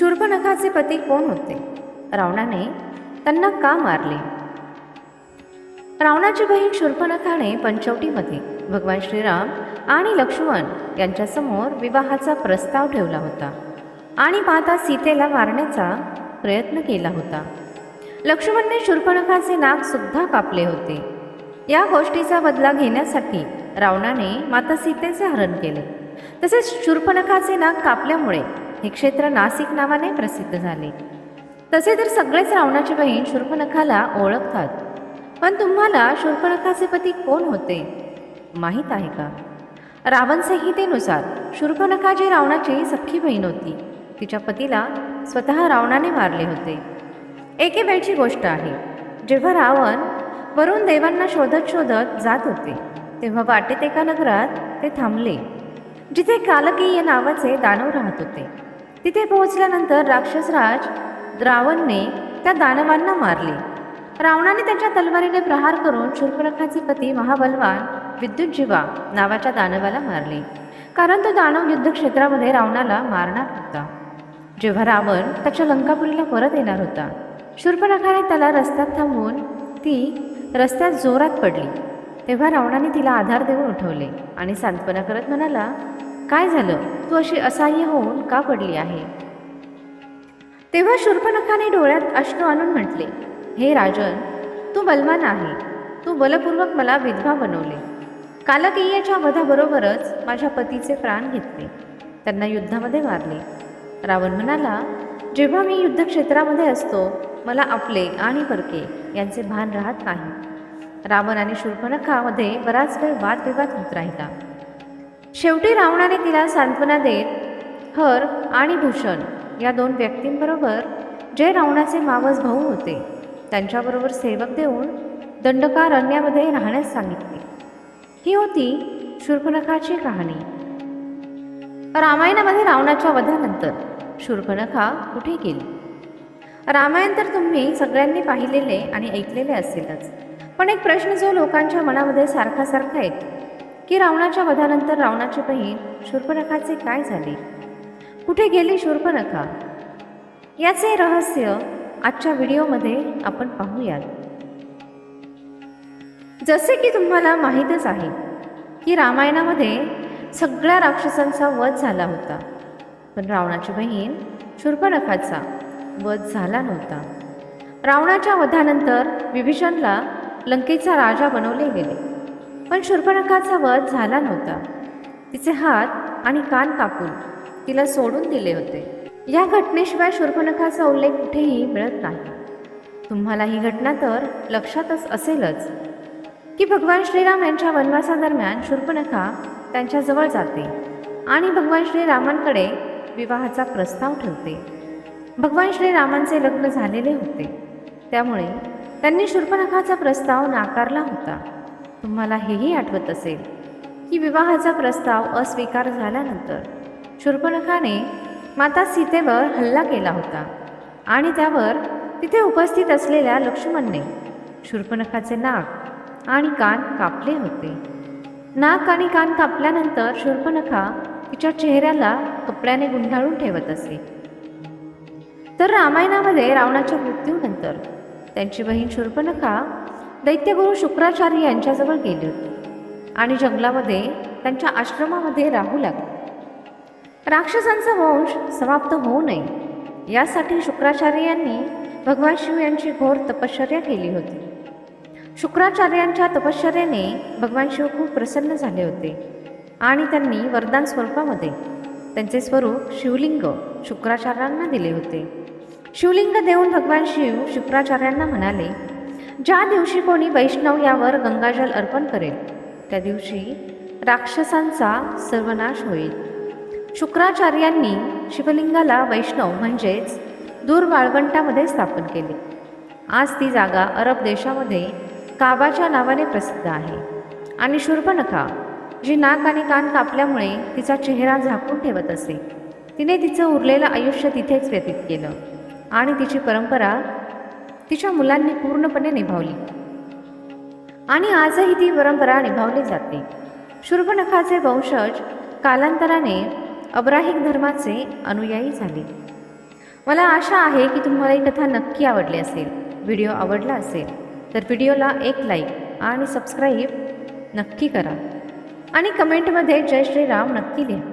शूर्पणखाचे पती कोण होते? रावणाने त्यांना का मारले? रावणाची बहीण शूर्पणखाने पंचवटीमध्ये भगवान श्रीराम आणि लक्ष्मण यांच्यासमोर विवाहाचा प्रस्ताव ठेवला होता आणि माता सीतेला मारण्याचा प्रयत्न केला होता. लक्ष्मणने शूर्पणखाचे नाक सुद्धा कापले होते. या गोष्टीचा बदला घेण्यासाठी रावणाने माता सीतेचे हरण केले. तसेच शूर्पणखाचे नाक कापल्यामुळे हे क्षेत्र नासिक नावाने प्रसिद्ध झाले. तसे तर सगळेच रावणाची बहीण शूर्पणखाला ओळखतात. पण तुम्हाला शूर्पणखाचे पती कोण होते? माहीत आहे का? रावण संहितेनुसार शूर्पणखा जी रावणाची सख्खी बहीण होती तिच्या पतीला स्वतः रावणाने मारले होते. एके वेळची गोष्ट आहे जेव्हा रावण वरून देवांना शोधत शोधत जात होते तेव्हा वाटेत एका नगरात ते थांबले जिथे कालकीय नावाचे दानव राहत होते. तिथे पोहोचल्यानंतर राक्षसराज रावणने त्या दानवांना मारले. रावणाने त्याच्या तलवारीने प्रहार करून शूर्पणखाचे पती महाबलवान विद्युतजीवा नावाच्या दानवाला मारले. कारण तो दानव युद्धक्षेत्रामध्ये रावणाला मारणार होता. जेव्हा रावण त्याच्या लंकापुरीला परत येणार होता शूर्पणखाने त्याला रस्त्यात थांबवून ती रस्त्यात जोरात पडली. तेव्हा रावणाने तिला आधार देऊन उठवले आणि सांत्वना करत म्हणाला काय झालं? तू अशी असहाय्य होऊन का पडली आहे? तेव्हा शूर्पणखाने डोळ्यात अश्रू आणून म्हटले हे राजन तू बलवान आहे. तू बलपूर्वक मला विधवा बनवले. कालकेयाच्या वधाबरोबरच माझ्या पतीचे प्राण घेतले. त्यांना युद्धामध्ये मारले. रावण म्हणाला जेव्हा मी युद्धक्षेत्रामध्ये असतो मला आपले आणि परके यांचे भान राहत नाही. रावण आणि शूर्पणखामध्ये बराच वेळ वादविवाद होत राहिला. शेवटी रावणाने तिला सांत्वना देत हर आणि भूषण या दोन व्यक्तींबरोबर जे रावणाचे मावस भाऊ होते त्यांच्याबरोबर सेवक देऊन दंडकारण्यामध्ये राहण्यास सांगितले. ही होती शूर्पणखाची कहाणी. रामायणामध्ये रावणाच्या वधानंतर शूर्पणखा कुठे गेली? रामायण तर तुम्ही सगळ्यांनी पाहिलेले आणि ऐकलेले असेलच पण एक प्रश्न जो लोकांच्या मनामध्ये सारखा सारखा येतो की रावणाच्या वधानंतर रावणाची बहीण शूर्पणखाचे काय झाले? कुठे गेली शूर्पणखा याचे रहस्य आजच्या व्हिडिओमध्ये आपण पाहूयात. जसे की तुम्हाला माहीतच आहे की रामायणामध्ये सगळ्या राक्षसांचा वध झाला होता. पण रावणाची बहीण शूर्पणखाचा वध झाला नव्हता. रावणाच्या वधानंतर विभीषणला लंकेचा राजा बनवले गेले. पण शूर्पणखाचा वध झाला नव्हता. तिचे हात आणि कान कापून तिला सोडून दिले होते. या घटनेशिवाय शूर्पणखाचा उल्लेख कुठेही मिळत नाही. तुम्हाला ही घटना तर लक्षातच असेलच की भगवान श्रीराम यांच्या वनवासादरम्यान शूर्पणखा त्यांच्याजवळ जाते आणि भगवान श्रीरामांकडे विवाहाचा प्रस्ताव ठेवते. भगवान श्रीरामांचे लग्न झालेले होते. त्यामुळे त्यांनी शूर्पणखाचा प्रस्ताव नाकारला होता. तुम्हाला हेही आठवत असेल की विवाहाचा प्रस्ताव अस्वीकार झाल्यानंतर शूर्पणखाने माता सीतेवर हल्ला केला होता आणि त्यावर तिथे उपस्थित असलेल्या लक्ष्मणने शूर्पणखाचे नाक आणि कान कापले होते. नाक आणि कान कापल्यानंतर शूर्पणखा तिच्या चेहऱ्याला कपड्याने गुंडाळून ठेवत असे. तर रामायणामध्ये रावणाच्या मृत्यूनंतर त्यांची बहीण शूर्पणखा दैत्यगुरु शुक्राचार्य यांच्याजवळ गेले होते आणि जंगलामध्ये त्यांच्या आश्रमामध्ये राहू लागले. राक्षसांचा वंश समाप्त होऊ नये यासाठी शुक्राचार्य यांनी भगवान शिव यांची घोर तपश्चर्या केली होती. शुक्राचार्यांच्या तपश्चर्याने भगवान शिव खूप प्रसन्न झाले होते आणि त्यांनी वरदान स्वरूपामध्ये त्यांचे स्वरूप शिवलिंग शुक्राचार्यांना दिले होते. शिवलिंग देऊन भगवान शिव शुक्राचार्यांना म्हणाले ज्या दिवशी कोणी वैष्णव यावर गंगाजल अर्पण करेल त्या दिवशी राक्षसांचा सर्वनाश होईल. शुक्राचार्यांनी शिवलिंगाला वैष्णव म्हणजेच दूर वाळवंटामध्ये स्थापन केले. आज ती जागा अरब देशामध्ये काबाच्या नावाने प्रसिद्ध आहे. आणि शूर्पणखा जी नाक आणि कान कापल्यामुळे तिचा चेहरा झाकून ठेवत असे. तिने तिचं उरलेलं आयुष्य तिथेच व्यतीत केलं. आणि तिची परंपरा तिच्या मुलांनी पूर्णपणे निभावली. आणि आजही ती परंपरा निभावली जाते. शूर्पणखाचे वंशज कालांतराने अब्राहिक धर्माचे अनुयायी झाले. मला आशा आहे की तुम्हाला ही कथा नक्की आवडली असेल व्हिडिओ आवडला असेल तर व्हिडिओला एक लाईक आणि सबस्क्राईब नक्की करा. आणि कमेंटमध्ये जय श्रीराम नक्की लिहा.